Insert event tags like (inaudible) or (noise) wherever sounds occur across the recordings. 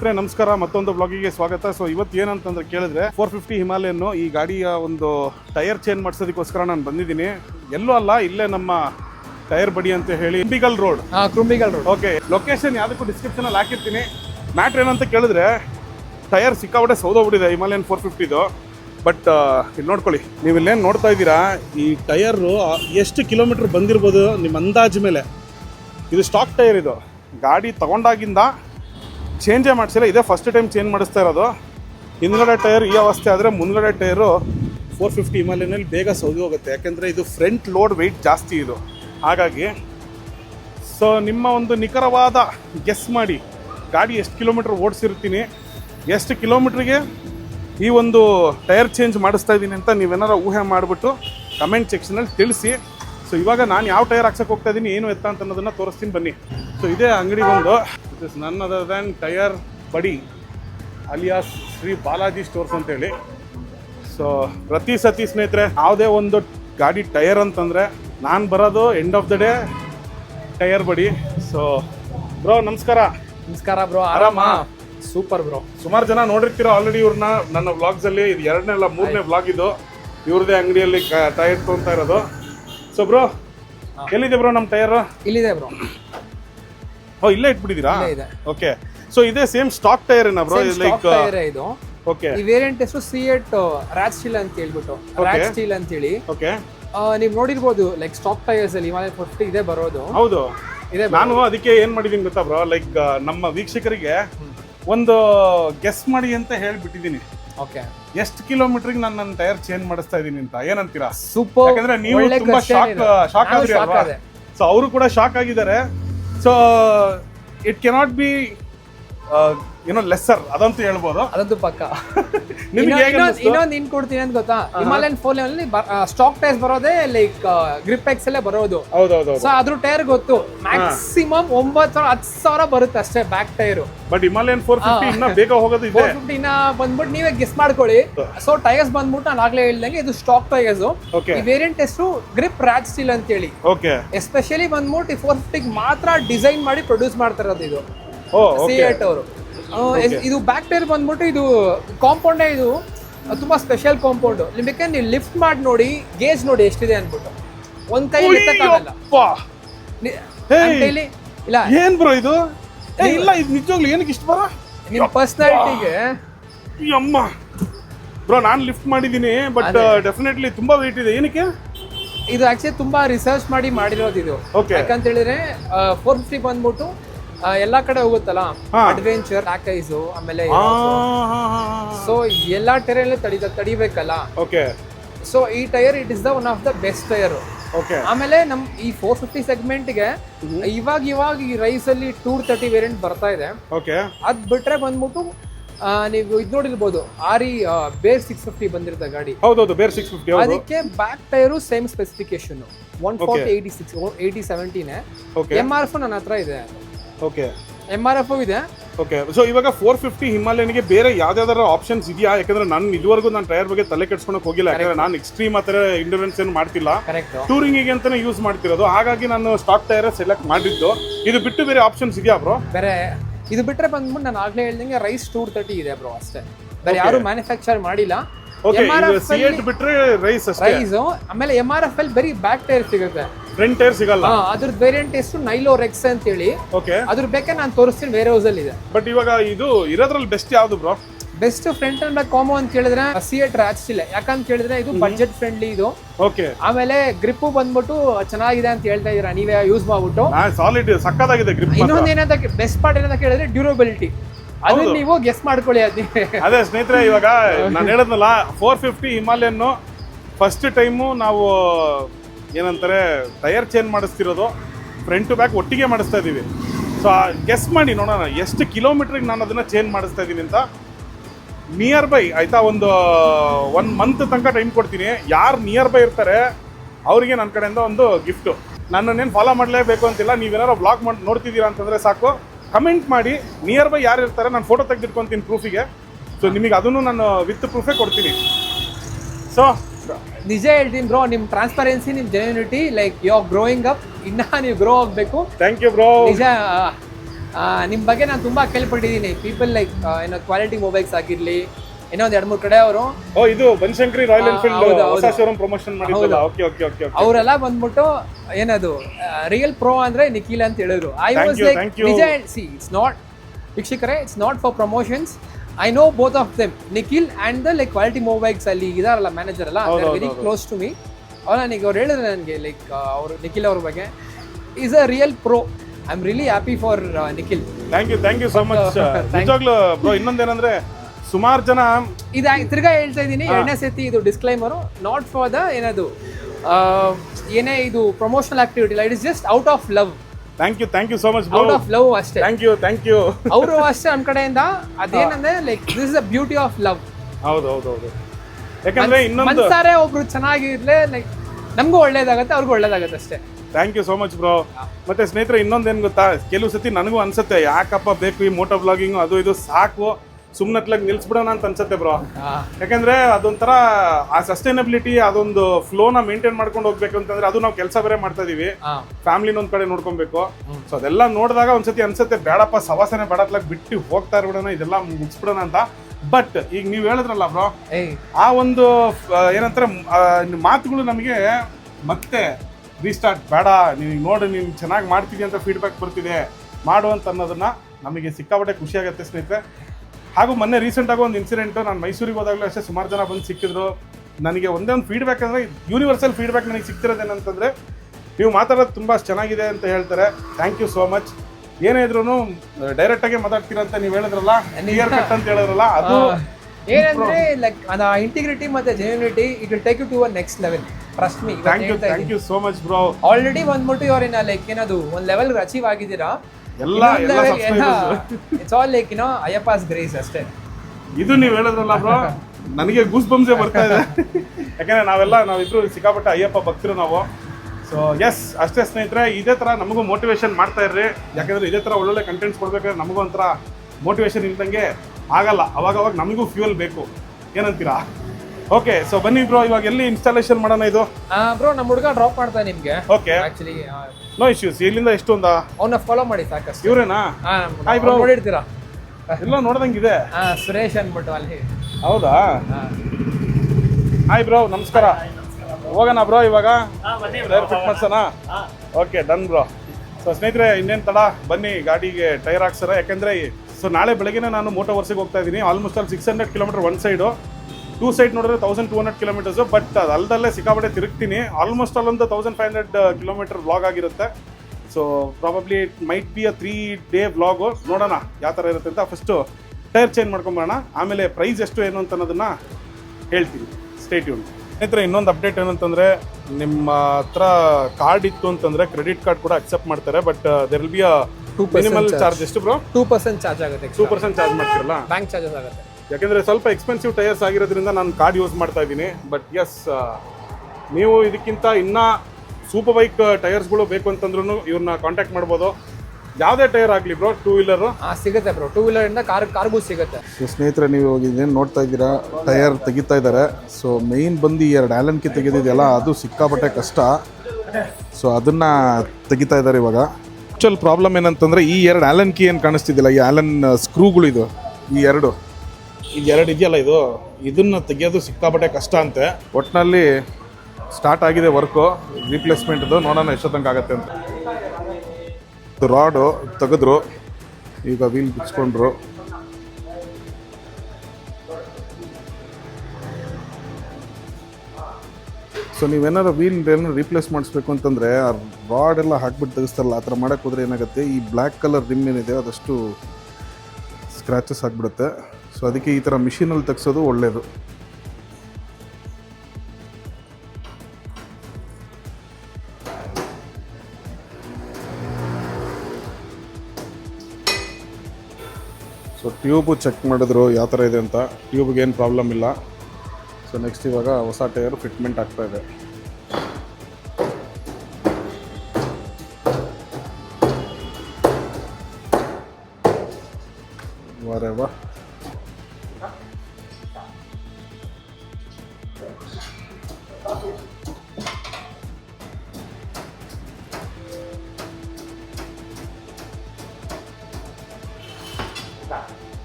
ಸ್ನೇಹಿತರೆ ನಮಸ್ಕಾರ. ಮತ್ತೊಂದು ಬ್ಲಾಗಿಗೆ ಸ್ವಾಗತ. ಸೊ ಇವತ್ತು ಏನಂತಂದ್ರೆ ಕೇಳಿದ್ರೆ ಫೋರ್ ಫಿಫ್ಟಿ ಹಿಮಾಲಯನ್ನು ಈ ಗಾಡಿಯ ಒಂದು ಟೈರ್ ಚೇಂಜ್ ಮಾಡಿಸೋದಕ್ಕೋಸ್ಕರ ನಾನು ಬಂದಿದ್ದೀನಿ. ಎಲ್ಲೂ ಅಲ್ಲ ಇಲ್ಲೇ ನಮ್ಮ ಟೈರ್ ಬಡಿ ಅಂತ ಹೇಳಿ Kumbigal road Kumbigal Kumbigal road okay location ಯಾವುದಕ್ಕೂ ಡಿಸ್ಕ್ರಿಪ್ಷನ್ ಅಲ್ಲಿ ಹಾಕಿರ್ತೀನಿ. ಮ್ಯಾಟ್ರ್ ಏನಂತ ಕೇಳಿದ್ರೆ ಟೈರ್ ಸಿಕ್ಕಾಬಿಟ್ಟೆ ಸೌದೋಗ್ಬಿಟ್ಟಿದೆ ಹಿಮಾಲಯನ್ ಫೋರ್ ಫಿಫ್ಟಿದು ಬಟ್ ಇಲ್ಲಿ ನೋಡ್ಕೊಳ್ಳಿ. ನೀವು ಇಲ್ಲೇನು ನೋಡ್ತಾ ಇದ್ದೀರಾ ಈ ಟೈರು ಎಷ್ಟು ಕಿಲೋಮೀಟರ್ ಬಂದಿರ್ಬೋದು ನಿಮ್ಮ ಅಂದಾಜು ಮೇಲೆ. ಇದು ಸ್ಟಾಕ್ ಟೈರ್ ಇದು. ಗಾಡಿ ತಗೊಂಡಾಗಿಂದ ಚೇಂಜೇ ಮಾಡಿಸಿಲ್ಲ. ಇದೇ ಫಸ್ಟ್ ಟೈಮ್ ಚೇಂಜ್ ಮಾಡಿಸ್ತಾ ಇರೋದು. ಹಿಂದ್ಗಡೆ ಟೈರ್ ಈ ಅವಸ್ಥೆ ಆದರೆ ಮುಂದ್ಗಡೆ ಟೈರು ಫೋರ್ ಫಿಫ್ಟಿ ಹಿಮಾಲಯನಲ್ಲಿ ಬೇಗ ಸೌದಿ ಹೋಗುತ್ತೆ. ಯಾಕೆಂದರೆ ಇದು ಫ್ರಂಟ್ ಲೋಡ್ ವೆಯ್ಟ್ ಜಾಸ್ತಿ ಇದು. ಹಾಗಾಗಿ ಸೊ ನಿಮ್ಮ ಒಂದು ನಿಖರವಾದ ಗೆಸ್ ಮಾಡಿ. ಗಾಡಿ ಎಷ್ಟು ಕಿಲೋಮೀಟ್ರ್ ಓಡಿಸಿರ್ತೀನಿ, ಎಷ್ಟು ಕಿಲೋಮೀಟ್ರಿಗೆ ಈ ಒಂದು ಟೈರ್ ಚೇಂಜ್ ಮಾಡಿಸ್ತಾ ಇದ್ದೀನಿ ಅಂತ ನೀವೇನಾರ ಊಹೆ ಮಾಡಿಬಿಟ್ಟು ಕಮೆಂಟ್ ಸೆಕ್ಷನಲ್ಲಿ ತಿಳಿಸಿ. ಸೊ ಇವಾಗ ನಾನು ಯಾವ ಟೈರ್ ಹಾಕ್ಸಕ್ಕೆ ಹೋಗ್ತಾ ಇದ್ದೀನಿ ಏನು ಎತ್ತ ಅಂತ ಅನ್ನೋದನ್ನು ತೋರಿಸ್ತೀನಿ ಬನ್ನಿ. ಸೊ ಇದೇ ಅಂಗಡಿ ಬಂದು it is none other than tyre buddy alias Shri Balaji stores ಅಂತೇಳಿ. ಸೊ ಪ್ರತಿ ಸತಿ ಸ್ನೇಹಿತರೆ ಯಾವುದೇ ಒಂದು ಗಾಡಿ ಟೈರ್ ಅಂತಂದರೆ ನಾನು ಬರೋದು end of the day tyre buddy. So bro ನಮಸ್ಕಾರ. ನಮಸ್ಕಾರ ಬ್ರೋ ಆರಾಮ? ಆರಾಮ? Super bro. ಸುಮಾರು ಜನ ನೋಡಿರ್ತೀರ ಆಲ್ರೆಡಿ ಇವ್ರನ್ನ ನನ್ನ ವ್ಲಾಗ್ಸಲ್ಲಿ ಇದು ಎರಡನೇ ಅಲ್ಲ ಮೂರನೇ ವ್ಲಾಗ್ ಇದು. ಇವ್ರದೇ ಅಂಗಡಿಯಲ್ಲಿ ಟೈರ್ ತೊಗೊಂತ ಇರೋದು. ಸೊ ಬ್ರೋ ಎಲ್ಲಿದೆ ಬ್ರೋ ನಮ್ಮ ಟೈರ್? ಇಲ್ಲಿದೆ ಬ್ರೋ ಓ ಇಲ್ಲೇ ಇಟ್ಬಿಟ್ಟಿದೀರಾ ಇಲ್ಲೇ ಇದೆ. ಓಕೆ ಸೊ ಇದೇ ಸೇಮ್ ಸ್ಟಾಕ್ ಟೈರ್ ಏನ ಬ್ರೋ ಲೈಕ್ ಇದು. ಓಕೆ ಈ ವೇರಿಯಂಟ್ ಹೆಸರು ಸಿ ಏಟ್ ರ್ಯಾಟ್ ಸ್ಟೀಲ್ ಅಂತ ಹೇಳ್ಬಿಟ್ಟು. ರ್ಯಾಟ್ ಸ್ಟೀಲ್ ಅಂತ ಹೇಳಿ ಓಕೆ ನೀವು ನೋಡಿರ್ಬೋದು ಲೈಕ್ ಸ್ಟಾಕ್ ಟೈರ್ಸ್ ಅಲ್ಲಿ ಹಿಮಾಲಯ ಫಿಫ್ಟಿ ಇದೆ ಬರೋದು. ಹೌದು. ಇದೆ ನಾನು ಅದಕ್ಕೆ ಏನ್ ಮಾಡಿದೀನಿ ಗೊತ್ತಾ ಬ್ರೋ ಲೈಕ್ ನಮ್ಮ ವೀಕ್ಷಕರಿಗೆ ಒಂದು ಗೆಸ್ ಮಾಡಿ ಅಂತ ಹೇಳ್ಬಿಟ್ಟಿದ್ದೀನಿ ಓಕೆ ಎಷ್ಟು ಕಿಲೋಮೀಟರ್ಗೆ ನಾನು ನನ್ನ ಟೈರ್ ಚೇಂಜ್ ಮಾಡಿಸ್ತಾ ಇದೀನಿ ಅಂತ? ಏನಂತೀರಾ? ಸೂಪರ್ ಯಾಕಂದ್ರೆ ನೀವು ತುಂಬಾ ಶಾಕ್ ಶಾಕ್ ಆದ್ರಿ ಸೊ ಅವರು ಕೂಡ ಶಾಕ್ ಆಗಿದ್ದಾರೆ. ಸೊ ಇಟ್ ಕೆನಾಟ್ ಬಿ ಏನೋ ಲೆಸ್ಸರ್ ಅದಂತೂ ಹೇಳ್ಬೋದು. ಅದಂತೂ ಪಕ್ಕ. (laughs) ನಿಮ್ಗೆ? ಇನ್ನೊಂದು ಇನ್ ಕೊಡ್ತೀನಿ ಅಂತ ಗೊತ್ತಾ? ಹಿಮಾಲಯನ್ ಫೋನ್ ಅಲ್ಲಿ ಸ್ಟಾಕ್ ಟೈರ್ಸ್ ಬರೋದೇ ಲೈಕ್ ಗ್ರಿಪ್ ಎಕ್ಸ್ ಅಲ್ಲೇ ಬರೋದು. ಹೌದೌದು ಸೊ ಅದ್ರ ಟೈರ್ ಗೊತ್ತು. ಮ್ಯಾಕ್ಸಿಮಮ್ ಒಂಬತ್ತು ಸಾವಿರ ಹತ್ತು ಸಾವಿರ ಬರುತ್ತೆ ಅಷ್ಟೇ back tyre but Himalayan four fifty ಇನ್ನ ಬೇಗ ಹೋಗೋದು ಇದೆ. ಫೋರ್ ಫಿಫ್ಟಿನ ಬಂದ್ಬಿಟ್ಟು ನೀವೇ ಗೆಸ್ ಮಾಡ್ಕೊಳ್ಳಿ. ಸೊ ಟೈರ್ಸ್ ಬಂದ್ಬಿಟ್ಟು ನಾನು ಆಗ್ಲೇ ಹೇಳ್ದಂಗೆ ಇದು ಸ್ಟಾಕ್ ಟೈರ್ಸ್ ಈ ವೇರಿಯಂಟ್ ಹೆಸರು ಗ್ರಿಪ್ ರಾಜ್ ಸ್ಟೀಲ್ ಅಂತೇಳಿ. ಓಕೆ ಎಸ್ಪೆಷಲಿ ಬಂದ್ಬಿಟ್ಟು ಈ ಫೋರ್ ಫಿಫ್ಟಿಗೆ ಮಾತ್ರ ಡಿಸೈನ್ ಮಾಡಿ ಪ್ರೊಡ್ಯೂಸ್ ಮಾಡ್ತಿರೋದು ಇದು. ಸಿ ಓಕೆ ಏಟ್ ಅವರು. ಇದು ಬ್ಯಾಕ್ ಟೈರ್ ಬಂದ್ಬಿಟ್ಟು ಇದು ಕಾಂಪೌಂಡೇ ಇದು ತುಂಬಾ ಸ್ಪೆಷಲ್ ಕಾಂಪೌಂಡ್. ನಿಮ್ ಬೇಕಾದ್ರೆ ನೀವು ಲಿಫ್ಟ್ ಮಾಡಿ ನೋಡಿ ಗೇಜ್ ನೋಡಿ ಎಷ್ಟಿದೆ ಅನ್ಬಿಟ್ಟು ಒಂದ್ ಕೈ ಎತ್ತಕ್ಕಾಗಲ್ಲ ನಿ-! ನನ್ ಕೈಲಿ ಇಲ್ಲ. ಏನ್ ಬ್ರೋ ಇದು? ಏ ಇಲ್ಲ ಇದು ನಿಜವಾಗ್ಲೂ ಏನಕ್ಕೆ ಇಷ್ಟ ಬರ? ನಿಮ್ ಪರ್ಸನಾಲಿಟಿಗೆ ಅಮ್ಮ ಬ್ರೋ ನಾನು ಲಿಫ್ಟ್ ಮಾಡಿದ್ದೀನಿ ಬಟ್ ಡೆಫಿನೆಟ್ಲಿ ತುಂಬಾ ವೆಯ್ಟ್ ಇದೆ. ಏನಕ್ಕೆ? ಇದು ಆಕ್ಚುಲಿ ತುಂಬಾ ರಿಸರ್ಚ್ ಮಾಡಿ ಮಾಡಿರೋದು ಇದು. ಯಾಕಂತ ಹೇಳಿದ್ರೆ ಫೋರ್ ಫಿಫ್ಟಿ ಬಂದ್ಬಿಟ್ಟು ಎಲ್ಲಾ ಕಡೆ ಹೋಗುತ್ತಲ್ಲ? ಅಡ್ವೆಂಚರ್ ಪ್ಯಾಕೈಸು ಆಮೇಲೆ ಸೊ ಎಲ್ಲಾ ಟೈರ್ ತಡಿದ ತಡಿಬೇಕಲ್ಲ? ಓಕೆ ಸೊ ಈ tyre it is the one of the best tyre okay ಆಮೇಲೆ ನಮ್ ಈ ಫೋರ್ ಫಿಫ್ಟಿ ಸೆಗ್ಮೆಂಟ್ಗೆ ಇವಾಗ ಇವಾಗ ಈ ರೈಸ್ ಅಲ್ಲಿ ಟೂರ್ ತರ್ಟಿ ವೇರಿಯಂಟ್ ಬರ್ತಾ ಇದೆ. ಓಕೆ ಅದ್ ಬಿಟ್ರೆ ಬಂದ್ಬಿಟ್ಟು ನೀವು ಇದು ನೋಡಿರ್ಬೋದು ಆರಿ ಬೇರ್ ಸಿಕ್ಸ್ ಫಿಫ್ಟಿ ಬಂದಿರುತ್ತೆ ಗಾಡಿ. ಹೌದೌದು ಬೇರ್ ಸಿಕ್ಸ್ ಫಿಫ್ಟಿ ಅದಕ್ಕೆ back tyre same specification one forty eighty six eighty ಸೆವೆಂಟಿನೇ M R F ನನ್ನ ಹತ್ರ ಇದೆ. ಓಕೆ ಎಂ ಆರ್ ಎಫ್ ಇದೆ ಓಕೆ ಸೊ ಇವಾಗ ಫೋರ್ ಫಿಫ್ಟಿ ಹಿಮಾಲಯನ್ಗೆ ಬೇರೆ ಯಾವ್ದಾದ್ರು ಆಪ್ಷನ್ಸ್ ಇದೆಯಾ? ಯಾಕಂದ್ರೆ ನಾನು ಇದುವರೆಗೂ ನಾನು ಟೈರ್ ಬಗ್ಗೆ ತಲೆ ಕೆಡ್ಸ್ಕೊಳಕ್ ಹೋಗಿಲ್ಲ. ಯಾಕಂದ್ರೆ ನಾನು ಎಕ್ಸ್ಟ್ರೀಮ್ ಆ ಥರ ಇಂಡೂರೆನ್ಸ್ ಏನು ಮಾಡ್ತಿಲ್ಲ. ಟೂರಿಂಗಿಗೆ ಅಂತಾನೆ ಯೂಸ್ ಮಾಡ್ತಿರೋದು. ಹಾಗಾಗಿ ನಾನು ಸ್ಟಾಕ್ ಟೈರ್ ಸೆಲೆಕ್ಟ್ ಮಾಡಿದ್ದು. ಇದು ಬಿಟ್ಟು ಬೇರೆ ಆಪ್ಷನ್ಸ್ ಇದೆಯಾ ಬ್ರೋ ಬೇರೆ ಇದು ಬಿಟ್ರೆ ಬಂದ್ಬಿಟ್ಟು ನಾನು ಆಗ್ಲೇ ಹೇಳ್ದಂಗೆ ರೈಸ್ ಟೂರ್ ತರ್ಟಿ ಇದೆ ಬ್ರೋ ಅಷ್ಟೇ. ಬೇರೆ ಯಾರು ಮ್ಯಾನುಫ್ಯಾಕ್ಚರ್ ಮಾಡಿಲ್ಲ. ಬಿಟ್ರೆ ರೈಸ್ ಅಷ್ಟೇ. ರೈಸ್ ಆಮೇಲೆ ಎಂ ಆರ್ ಎಫ್ ಅಲ್ಲಿ ಬರೀ ಬ್ಯಾಕ್ ಟೈರ್ ಸಿಗುತ್ತೆ. ಫ್ರಂಟ್ ಟೈರ್ ಸಿಗಲ್ಲ. ಅದ್ರ ವೇರಿಯಂಟ್ ಎಷ್ಟು ನೈಲೋ ರೆಕ್ಸ್ ಅಂತ ಹೇಳಿ ಓಕೆ ಅದ್ರ ಬೇಕಾದ್ರೆ ನಾನು ತೋರಿಸ್ತೀನಿ ಬೇರೆ ಹೌಸ್ ಅಲ್ಲಿ ಇದೆ ಬಟ್ ಇವಾಗ ಇದು ಇರೋದ್ರಲ್ಲಿ ಬೆಸ್ಟ್ ಯಾವುದು bro best front and camo ಅಂತ ಹೇಳಿದ್ರೆ ಸಿ ಎಟ್ ಇಲ್ಲ. ಯಾಕಂತ ಹೇಳಿದ್ರೆ ಇದು ಬಜೆಟ್ ಫ್ರೆಂಡ್ಲಿ ಇದು. ಓಕೆ ಆಮೇಲೆ ಗ್ರಿಪ್ಪು ಬಂದ್ಬಿಟ್ಟು ಚೆನ್ನಾಗಿದೆ ಅಂತ ಹೇಳ್ತಾ ಇದೀರಾ ನೀವೇ ಯೂಸ್ ಮಾಡ್ಬಿಟ್ಟು. ಸಾಲಿಡ್ ಸಕ್ಕತ್ತಾಗಿದೆ ಗ್ರಿಪ್ ಇನ್ನೊಂದು ಏನಂತ ಬೆಸ್ಟ್ ಪಾರ್ಟ್ ಏನಂತ ಕೇಳಿದ್ರೆ ಡ್ಯೂರಬಿಲಿಟಿ ಅದು ನೀವು ಗೆಸ್ ಮಾಡ್ಕೊಳ್ಳಿ ಅದೇ ಅದೇ ಸ್ನೇಹಿತರೆ ಇವಾಗ ನಾನು ಹೇಳಿದ್ನಲ್ಲ ಫೋರ್ ಫಿಫ್ಟಿ ಹಿಮಾಲಯನ್ನು ಫಸ್ಟ್ ಟೈಮು ನಾವು ಏನಂತಾರೆ ಟೈರ್ ಚೇಂಜ್ ಮಾಡಿಸ್ತಿರೋದು ಫ್ರಂಟ್ ಟು ಬ್ಯಾಕ್ ಒಟ್ಟಿಗೆ ಮಾಡಿಸ್ತಾ ಇದ್ದೀವಿ ಸೊ ಗೆಸ್ ಮಾಡಿ ನೋಡೋಣ, ಎಷ್ಟು ಕಿಲೋಮೀಟ್ರಿಗೆ ನಾನು ಅದನ್ನು ಚೇಂಜ್ ಮಾಡಿಸ್ತಾ ಇದ್ದೀನಿ ಅಂತ. ನಿಯರ್ ಬೈ ಆಯಿತಾ, ಒಂದು ಒನ್ ಮಂತ್ ತನಕ ಟೈಮ್ ಕೊಡ್ತೀನಿ. ಯಾರು ನಿಯರ್ ಬೈ ಇರ್ತಾರೆ, ಅವರಿಗೆ ನನ್ನ ಕಡೆಯಿಂದ ಒಂದು ಗಿಫ್ಟು ನನ್ನನ್ನೇನು ಫಾಲೋ ಮಾಡಲೇಬೇಕು ಅಂತಿಲ್ಲ ನೀವೇನಾರು ಬ್ಲಾಗ್ ಮಾಡಿ, ನೋಡ್ತಿದ್ದೀರಾ ಅಂತಂದರೆ ಸಾಕು. ಕಮೆಂಟ್ ಮಾಡಿ ನಿಯರ್ ಬೈ ಯಾರು ಇರ್ತಾರೆ, ನಾನು ಫೋಟೋ ತೆಗೆದಿಟ್ಕೊತೀನಿ ಪ್ರೂಫಿಗೆ ಸೊ ನಿಮಗೆ ಅದನ್ನು ನಾನು ವಿತ್ ಪ್ರೂಫೇ ಕೊಡ್ತೀನಿ. ಸೊ ನಿಜ ಹೇಳ್ತೀನಿ ಬ್ರೋ ನಿಮ್ ಟ್ರಾನ್ಸ್ಪರೆನ್ಸಿ ನಿಮ್ genuinity like you are growing up ಇನ್ನ ನೀವು ಗ್ರೋ ಆಗ್ಬೇಕು. ಥ್ಯಾಂಕ್ ಯು ಬ್ರೋ ನಿಜ ನಿಮ್ಮ ಬಗ್ಗೆ ನಾನು ತುಂಬಾ ಕೇಳ್ಪಟ್ಟಿದ್ದೀನಿ. ಪೀಪಲ್ ಲೈಕ್ ಏನೋ ಕ್ವಾಲಿಟಿ ಮೊಬೈಲ್ಸ್ ಆಗಿರ್ಲಿ ಏನೋ ಒಂದು ಎರಡ್ ಮೂರು ಕಡೆ ಅವರು. ಓ ಇದು ಬನಶಂಕರಿ ರಾಯಲ್ ಎನ್ಫೀಲ್ಡ್ ಹೊಸ. ಶೋರೂಮ್ ಪ್ರಮೋಷನ್ ಮಾಡಿದ್ರಲ್ಲ. ಓಕೆ ಓಕೆ ಓಕೆ ಓಕೆ ಅವರೆಲ್ಲ ಬಂದ್ಬಿಟ್ಟು ಏನದು ರಿಯಲ್ ಪ್ರೋ ಅಂದ್ರೆ ನಿಖಿಲ್ ಅಂತ ಹೇಳಿದ್ರು. ಐ ವಾಸ್ ಲೈಕ್ ನಿಜ. ಸಿ ಇಟ್ಸ್ ನಾಟ್ ವೀಕ್ಷಕರೇ it's not for promotions I know both of them Nikhil and the like quality mobiles ಅಲ್ಲಿ ಇದಾರಲ್ಲ ಮ್ಯಾನೇಜರ್ ಅಲ್ಲ ವೆರಿ. ಕ್ಲೋಸ್ ಟು ಮೀ ಅವ್ರು ನನಗೆ ಅವ್ರು ಹೇಳಿದ್ರೆ ನನಗೆ ಲೈಕ್ ಅವರು ನಿಖಿಲ್ ಅವ್ರ ಬಗ್ಗೆ. Is a real pro I am really happy for Nikhil. Thank you thank you so much ನಿಜವಾಗ್ಲೂ ಬ್ರೋ ಇನ್ನೊಂದೇನಂದ್ರೆ ಸುಮಾರು ಜನ ಇದು ತಿರ್ಗಾ ಹೇಳ್ತಾ ಇದ್ದೀನಿ ಎರಡನೇ ಸತಿ ಇದು ಡಿಸ್ಕ್ಲೈಮರು ನಾಟ್ ಫಾರ್ ದ ಏನದು ಏನೇ ಇದು ಪ್ರಮೋಷನಲ್ ಆಕ್ಟಿವಿಟಿ ಇಲ್ಲ it is just out of love thank you thank you so much out of love ಅಷ್ಟೇ. ಥ್ಯಾಂಕ್ ಯು ಥ್ಯಾಂಕ್ ಯು ಅವರು ಅಷ್ಟೇ ನಮ್ಮ ಕಡೆಯಿಂದ. ಅದೇನಂದ್ರೆ like this is the beauty of love ಹೌದು ಹೌದು ಹೌದು. ಯಾಕಂದ್ರೆ ಇನ್ನೊಂದು ಮನ್ಸಾರೆ ಒಬ್ರು ಚೆನ್ನಾಗಿರ್ಲೆ ಲೈಕ್ ನಮಗೂ ಒಳ್ಳೇದಾಗತ್ತೆ ಅವ್ರಿಗೂ ಒಳ್ಳೇದಾಗತ್ತೆ ಅಷ್ಟೇ. Thank you so much bro ಮತ್ತೆ ಸ್ನೇಹಿತರೆ ಇನ್ನೊಂದೇನು ಗೊತ್ತಾ? ಕೆಲವು ಸತಿ ನನಗೂ ಅನ್ಸುತ್ತೆ ಯಾಕಪ್ಪ ಬೇಕು ಈ ಮೋಟೋ ಬ್ಲಾಗಿಂಗ್ ಅದು ಇದು ಸಾಕು. ಸುಮ್ಮನತ್ಲಾಗ ನಿಲ್ಸ್ಬಿಡೋಣ ಅಂತ ಅನ್ಸುತ್ತೆ ಬ್ರೋ ಯಾಕಂದ್ರೆ ಅದೊಂಥರ ಆ ಸಸ್ಟೈನಬಿಲಿಟಿ ಅದೊಂದು ಫ್ಲೋನ ಮೇಂಟೈನ್ ಮಾಡ್ಕೊಂಡು ಹೋಗ್ಬೇಕು ಅಂತಂದ್ರೆ ಅದು ನಾವು ಕೆಲಸ ಬೇರೆ ಮಾಡ್ತಾ ಇದೀವಿ. ಫ್ಯಾಮಿಲಿನ ಒಂದ್ ಕಡೆ ನೋಡ್ಕೊಬೇಕು. ಸೊ ಅದೆಲ್ಲ ನೋಡಿದಾಗ ಒಂದ್ಸತಿ ಅನ್ಸುತ್ತೆ ಬೇಡಪ್ಪ ಸವಾಸನೆ ಬೇಡತ್ಲಾಗ ಬಿಟ್ಟು ಹೋಗ್ತಾ ಇರ್ಬಿಡೋಣ ಇದೆಲ್ಲ ಮುಗಿಸ್ಬಿಡೋಣ ಅಂತ. ಬಟ್ ಈಗ ನೀವು ಹೇಳಿದ್ರಲ್ಲ ಬ್ರೋ ಆ ಒಂದು ಏನಂತಾರೆ ಮಾತುಗಳು ನಮಗೆ ಮತ್ತೆ ರೀಸ್ಟಾರ್ಟ್ ಬೇಡ. ನೀವು ನೋಡಿ ನೀನು ಚೆನ್ನಾಗಿ ಮಾಡ್ತೀವಿ ಅಂತ ಫೀಡ್ಬ್ಯಾಕ್ ಬರ್ತಿದೆ. ಮಾಡು ಅಂತ ಅನ್ನೋದನ್ನ ನಮಗೆ ಸಿಕ್ಕಾಪಟ್ಟೆ ಖುಷಿ ಆಗುತ್ತೆ ಸ್ನೇಹಿತರೆ. ಹಾಗೂ ಮೊನ್ನೆ ರೀಸೆಂಟಾಗಿ ಒಂದು ಇನ್ಸಿಡೆಂಟ್ ನಾನು ಮೈಸೂರಿಗೆ ಹೋದಾಗಲೂ ಅಷ್ಟೇ ಸುಮಾರು ಜನ ಬಂದು ಸಿಕ್ಕಿದ್ರು. ನನಗೆ ಒಂದೇ ಒಂದು ಫೀಡ್ಬ್ಯಾಕ್ ಅಂದರೆ ಯೂನಿವರ್ಸಲ್ ಫೀಡ್ಬ್ಯಾಕ್ ನನಗೆ ಸಿಕ್ತಿರೋದೇನಂತಂದರೆ ನೀವು ಮಾತಾಡೋದು ತುಂಬ ಚೆನ್ನಾಗಿದೆ ಅಂತ ಹೇಳ್ತಾರೆ. ಥ್ಯಾಂಕ್ ಯು ಸೋ ಮಚ್ ಏನೇ ಇದ್ರೂ ಡೈರೆಕ್ಟಾಗಿ ಮಾತಾಡ್ತೀರಾ ಅಂತ ನೀವು ಹೇಳಿದ್ರಲ್ಲ ಕ್ಲಿಯರ್ ಕಟ್ ಅಂತ ಹೇಳಿದ್ರಲ್ಲ ಅದು ಏನಂದ್ರೆ ಲೈಕ್ ಅದ ಇಂಟಿಗ್ರಿಟಿ ಮತ್ತೆ genuinity it will take you to a next level trust me thank you thank you so much bro already ಬಂದ್ಬಿಟ್ಟು ಇವ್ರೇನ ಲೈಕ್ ಏನದು ಒಂದು ಲೆವೆಲ್ ಅಚೀವ್ ಆಗಿದ್ದೀರಾ? ಎಲ್ಲ ಎಲ್ಲ subscribers. ಇಟ್ಸ್ ಆಲ್ ಲೈಕ್ ಏನೋ ಅಯ್ಯಪ್ಪಾಸ್ ಗ್ರೇಸ್ ಅಷ್ಟೇ. ಇದು ನೀವು ಹೇಳಿದ್ರಲ್ಲ ಬ್ರೋ ನನಗೆ ಗೂಸ್ ಬಂಸೆ ಬರ್ತಾ ಇದೆ. ಯಾಕಂದ್ರೆ ನಾವೆಲ್ಲ ನಾವಿಬ್ರು ಸಿಕ್ಕಾಪಟ್ಟೆ ಅಯ್ಯಪ್ಪ ಭಕ್ತರು ನಾವು. ಸೊ ಎಸ್ ಅಷ್ಟೇ ಸ್ನೇಹಿತರೆ ಇದೇ ತರ ನಮಗೂ ಮೋಟಿವೇಶನ್ ಮಾಡ್ತಾ ಇರ್ರಿ. ಯಾಕಂದ್ರೆ ಇದೇ ತರ ಒಳ್ಳೊಳ್ಳೆ ಕಂಟೆಂಟ್ಸ್ ಕೊಡ್ಬೇಕಾದ್ರೆ ನಮಗೂ ಒಂಥರ ಮೋಟಿವೇಶನ್ ಇಲ್ದಂಗೆ ಆಗಲ್ಲ. ಅವಾಗ ಅವಾಗ ನಮಗೂ ಫ್ಯೂಯಲ್ ಬೇಕು. ಏನಂತೀರಾ? ಓಕೆ ಸೊ ಬನ್ನಿ ಬ್ರೋ ಇವಾಗ ಎಲ್ಲಿ ಇನ್ಸ್ಟಾಲೇಷನ್ ಮಾಡೋಣ ಇದು? ಬ್ರೋ ನಮ್ಮ ಹುಡುಗ ಡ್ರಾಪ್ ಮಾಡ್ತಾ ನಿಮ್ಗೆ. ಓಕೆ ಆಕ್ಚುಲಿ ನೋ ಇಶ್ಯೂಸ್ ಇಲ್ಲಿಂದ ಎಷ್ಟೊಂದ? ಅವನ್ನ ಫಾಲೋ ಮಾಡಿ ಸಾಕಷ್ಟು. ಇವ್ರೇನಾ? ಹಾ Hi, bro. ನೋಡಿರ್ತೀರಾ. ಎಲ್ಲ ನೋಡ್ದಂಗಿದೆ. ಹಾ ಸುರೇಶ್ ಅನ್ಬಿಟ್ಟು ಅಲ್ಲಿ. ಹೌದಾ? ಆಯ್ ಹಾಯ್ ಬ್ರೋ ನಮಸ್ಕಾರ. ಹೋಗೋಣ ಬ್ರೋ ಇವಾಗ? ಟೈರ್ ಫಿಟ್ ಮಾಡ್ಸೋಣ ಓಕೆ ಡನ್ ಬ್ರೋ. ಸೊ ಸ್ನೇಹಿತರೆ ಇನ್ನೇನು ತಡ? ಬನ್ನಿ ಗಾಡಿಗೆ ಟೈರ್ ಹಾಕ್ಸರ. ಯಾಕಂದ್ರೆ ಸೊ ನಾಳೆ ಬೆಳಗ್ಗೆ ನಾನು ಮೋಟೋ ವರ್ಸಿಗೆ ಹೋಗ್ತಾ ಇದ್ದೀನಿ. ಆಲ್ಮೋಸ್ಟ್ ಅಲ್ಲಿ six hundred kilometre one side two side ನೋಡಿದ್ರೆ thousand two hundred kilometres but ಅದು ಅಲ್ದಲ್ಲೇ ಸಿಕ್ಕಾಪಟ್ಟೆ ತಿರುಗ್ತೀನಿ. ಆಲ್ಮೋಸ್ಟ್ ಅಲ್ಲೊಂದು thousand five hundred kilometre vlog ಆಗಿರುತ್ತೆ. So probably it might be a three day vlog ನೋಡೋಣ ಯಾವ ಥರ ಇರುತ್ತೆ ಅಂತ. ಫಸ್ಟು ಟೈರ್ ಚೇಂಜ್ ಮಾಡ್ಕೊಂಬರೋಣ. ಆಮೇಲೆ ಪ್ರೈಸ್ ಎಷ್ಟು ಏನು ಅಂತ ಅನ್ನೋದನ್ನು ಹೇಳ್ತೀನಿ. ಸ್ಟೇಟ್ ಯೂನ್ ಸ್ನೇಹಿತರೆ ಇನ್ನೊಂದು ಅಪ್ಡೇಟ್ ಏನಂತಂದರೆ ನಿಮ್ಮ ಹತ್ರ ಕಾರ್ಡ್ ಇತ್ತು ಅಂತಂದರೆ ಕ್ರೆಡಿಟ್ ಕಾರ್ಡ್ ಕೂಡ ಅಕ್ಸೆಪ್ಟ್ ಮಾಡ್ತಾರೆ but there will be a 2% minimal charge ಎಷ್ಟು ಬ್ರೋ ಟೂ ಪರ್ಸೆಂಟ್ ಚಾರ್ಜ್ ಆಗುತ್ತೆ ಟೂ ಪರ್ಸೆಂಟ್ ಚಾರ್ಜ್ ಮಾಡ್ತಿರಲ್ಲ? ಬ್ಯಾಂಕ್ ಚಾರ್ಜಸ್ ಆಗುತ್ತೆ. ಯಾಕೆಂದರೆ ಸ್ವಲ್ಪ ಎಕ್ಸ್ಪೆನ್ಸಿವ್ ಟೈರ್ಸ್ ಆಗಿರೋದ್ರಿಂದ ನಾನು ಕಾರ್ಡ್ ಯೂಸ್ ಮಾಡ್ತಾ ಇದ್ದೀನಿ. ಬಟ್ ಎಸ್ ನೀವು ಇದಕ್ಕಿಂತ ಇನ್ನೂ ಸೂಪರ್ ಬೈಕ್ ಟೈರ್ಸ್ಗಳು ಬೇಕು ಅಂತಂದ್ರೂ ಇವ್ರನ್ನ ಕಾಂಟ್ಯಾಕ್ಟ್ ಮಾಡ್ಬೋದು. ಯಾವುದೇ ಟೈರ್ ಆಗಲಿ ಬ್ರೋ ಟೂ ವೀಲರು ಹಾ ಸಿಗುತ್ತೆ ಬ್ರೋ ಟೂ ವೀಲರ್ ಇಂದ ಕಾರ್ ಕಾರ್ಗೂ ಸಿಗುತ್ತೆ. ಸೊ ಸ್ನೇಹಿತರೆ ನೀವು ಹೋಗಿದ್ದೀನಿ ನೋಡ್ತಾ ಇದ್ದೀರಾ? ಟೈರ್ ತೆಗಿತಾ ಇದ್ದಾರೆ. ಸೊ ಮೇಯ್ನ್ ಬಂದು ಈ ಎರಡು ಆ್ಯಲನ್ಕಿ ತೆಗೆದಿದೆಯಲ್ಲ ಅದು ಸಿಕ್ಕಾಪಟ್ಟೆ ಕಷ್ಟ. ಸೊ ಅದನ್ನು ತೆಗಿತಾ ಇದ್ದಾರೆ ಇವಾಗ. ಆ್ಯಕ್ಚುಲ್ ಪ್ರಾಬ್ಲಮ್ ಏನಂತಂದರೆ ಈ ಎರಡು ಆ್ಯಲನ್ಕಿ ಏನು ಕಾಣಿಸ್ತಿದ್ದಿಲ್ಲ? ಈ ಆ್ಯಲನ್ ಸ್ಕ್ರೂಗಳು ಇದು ಈ ಎರಡು. ಈ ಎರಡು ಇದೆಯಲ್ಲ ಇದು? ಇದನ್ನ ತೆಗಿಯೋದು ಸಿಕ್ಕಾಪಟ್ಟೆ ಕಷ್ಟ ಅಂತೆ. ಒಟ್ಟಿನಲ್ಲಿ ಸ್ಟಾರ್ಟ್ ಆಗಿದೆ ವರ್ಕು ರೀಪ್ಲೇಸ್ಮೆಂಟ್ದು ನೋಡೋಣ ಎಷ್ಟೊತ್ತಂಗೆ ಆಗುತ್ತೆ ಅಂತ. ರಾಡು ತೆಗೆದ್ರು, ಈಗ ವೀಲ್ ಬಿಚ್ಕೊಂಡ್ರು. ಸೊ ನೀವೇನಾದ್ರು ವೀಲ್ ಏನಾರು ರೀಪ್ಲೇಸ್ ಮಾಡಿಸ್ಬೇಕು ಅಂತಂದರೆ, ಆ ರಾಡ್ ಎಲ್ಲ ಹಾಕ್ಬಿಟ್ಟು ತೆಗಿಸ್ತಾರಲ್ಲ, ಆ ಥರ ಮಾಡೋಕ್ಕೆ ಹೋದ್ರೆ ಏನಾಗುತ್ತೆ? ಈ ಬ್ಲ್ಯಾಕ್ ಕಲರ್ ರಿಮ್ ಏನಿದೆ, ಅದಷ್ಟು ಸ್ಕ್ರ್ಯಾಚಸ್ ಆಗಿಬಿಡುತ್ತೆ. ಸೊ ಅದಕ್ಕೆ ಈ ಥರ ಮಿಷಿನಲ್ಲಿ ತೆಗ್ಸೋದು ಒಳ್ಳೆಯದು ಸೊ ಟ್ಯೂಬು ಚೆಕ್ ಮಾಡಿದ್ರು ಯಾವ ಥರ ಇದೆ ಅಂತ. ಟ್ಯೂಬ್ಗೆ ಏನು ಪ್ರಾಬ್ಲಮ್ ಇಲ್ಲ. ಸೊ ನೆಕ್ಸ್ಟ್ ಇವಾಗ ಹೊಸ ಟೈರ್ ಫಿಟ್ಮೆಂಟ್ ಆಗ್ತಾ ಇದೆ. ವಾರೆ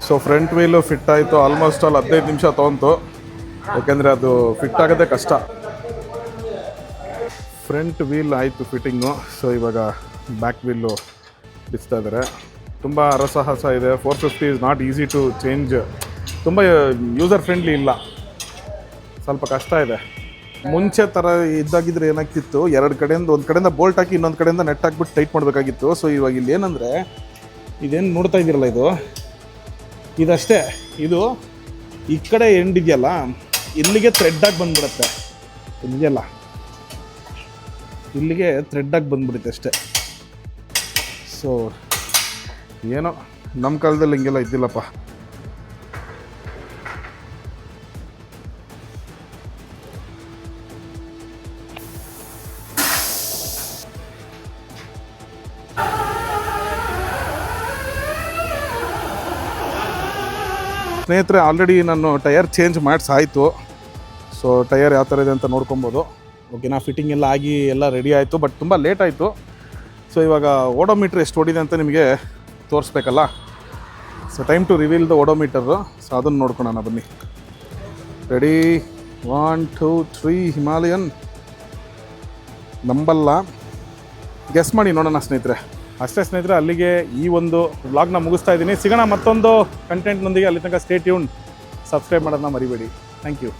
ಸೊ ಫ್ರಂಟ್ ವೀಲು ಫಿಟ್ ಆಯಿತು. ಆಲ್ಮೋಸ್ಟ್ ಅಲ್ಲಿ ಹದಿನೈದು ನಿಮಿಷ ತೊಗೊಂತು. ಯಾಕೆಂದರೆ ಅದು ಫಿಟ್ ಆಗೋದೇ ಕಷ್ಟ. ಫ್ರಂಟ್ ವೀಲ್ ಆಯಿತು ಫಿಟ್ಟಿಂಗು ಸೊ ಇವಾಗ ಬ್ಯಾಕ್ ವೀಲು ಬಿಚ್ತಾ ಇದ್ದಾರೆ ತುಂಬ ಅರಸಹಸ ಇದೆ. Four fifty is not easy to change ತುಂಬ ಯೂಸರ್ ಫ್ರೆಂಡ್ಲಿ ಇಲ್ಲ. ಸ್ವಲ್ಪ ಕಷ್ಟ ಇದೆ. ಮುಂಚೆ ಥರ ಇದ್ದಾಗಿದ್ರೆ ಏನಾಗ್ತಿತ್ತು, ಎರಡು ಕಡೆಯಿಂದ ಒಂದು ಕಡೆಯಿಂದ ಬೋಲ್ಟ್ ಹಾಕಿ ಇನ್ನೊಂದು ಕಡೆಯಿಂದ ನೆಟ್ ಹಾಕ್ಬಿಟ್ಟು ಟೈಟ್ ಮಾಡಬೇಕಾಗಿತ್ತು. ಸೊ ಇವಾಗ ಇಲ್ಲಿ ಏನಂದರೆ, ಇದೇನು ನೋಡ್ತಾ ಇದ್ದೀರಲ್ಲ ಇದು? ಇದಷ್ಟೇ. ಇದು ಈ ಕಡೆ ಎಂಡ್ ಇದೆಯಲ್ಲ, ಇಲ್ಲಿಗೆ ಥ್ರೆಡ್ಡಾಗಿ ಬಂದ್ಬಿಡುತ್ತೆ. ಇದೆಯಲ್ಲ ಇಲ್ಲಿಗೆ ಥ್ರೆಡ್ಡಾಗಿ ಬಂದ್ಬಿಡುತ್ತೆ ಅಷ್ಟೇ. ಸೊ ಏನೋ ನಮ್ಮ ಕಾಲದಲ್ಲಿ ಹಿಂಗೆಲ್ಲ ಇದ್ದಿಲ್ಲಪ್ಪ. ಸ್ನೇಹಿತರೆ ಆಲ್ರೆಡಿ ನಾನು ಟೈರ್ ಚೇಂಜ್ ಮಾಡಿಸಾಯಿತು ಸೊ ಟೈರ್ ಯಾವ ಥರ ಇದೆ ಅಂತ ನೋಡ್ಕೊಬೋದು. ಓಕೆನಾ ಫಿಟ್ಟಿಂಗ್ ಎಲ್ಲ ಆಗಿ ಎಲ್ಲ ರೆಡಿ ಆಯಿತು ಬಟ್ ತುಂಬ ಲೇಟ್ ಆಯಿತು. ಸೊ ಇವಾಗ ಓಡೋಮೀಟ್ರ್ ಎಷ್ಟು ಓಡಿದೆ ಅಂತ ನಿಮಗೆ ತೋರಿಸ್ಬೇಕಲ್ಲ? So time to reveal the odometer so ಅದನ್ನು ನೋಡ್ಕೊಳೋಣ ಬನ್ನಿ. Ready one two three Himalayan ನಂಬಲ್ಲ. ಗೆಸ್ ಮಾಡಿ ನೋಡೋಣ ಸ್ನೇಹಿತರೆ. ಅಷ್ಟೇ ಸ್ನೇಹಿತರೆ, ಅಲ್ಲಿಗೆ ಈ ಒಂದು ವ್ಲಾಗ್ನ ಮುಗಿಸ್ತಾ ಇದ್ದೀನಿ. ಸಿಗೋಣ ಮತ್ತೊಂದು ಕಂಟೆಂಟ್ನೊಂದಿಗೆ ಅಲ್ಲಿ ತನಕ ಸ್ಟೇ ಟ್ಯೂನ್ ಸಬ್ಸ್ಕ್ರೈಬ್ ಮಾಡೋದನ್ನ ಮರಿಬೇಡಿ. Thank you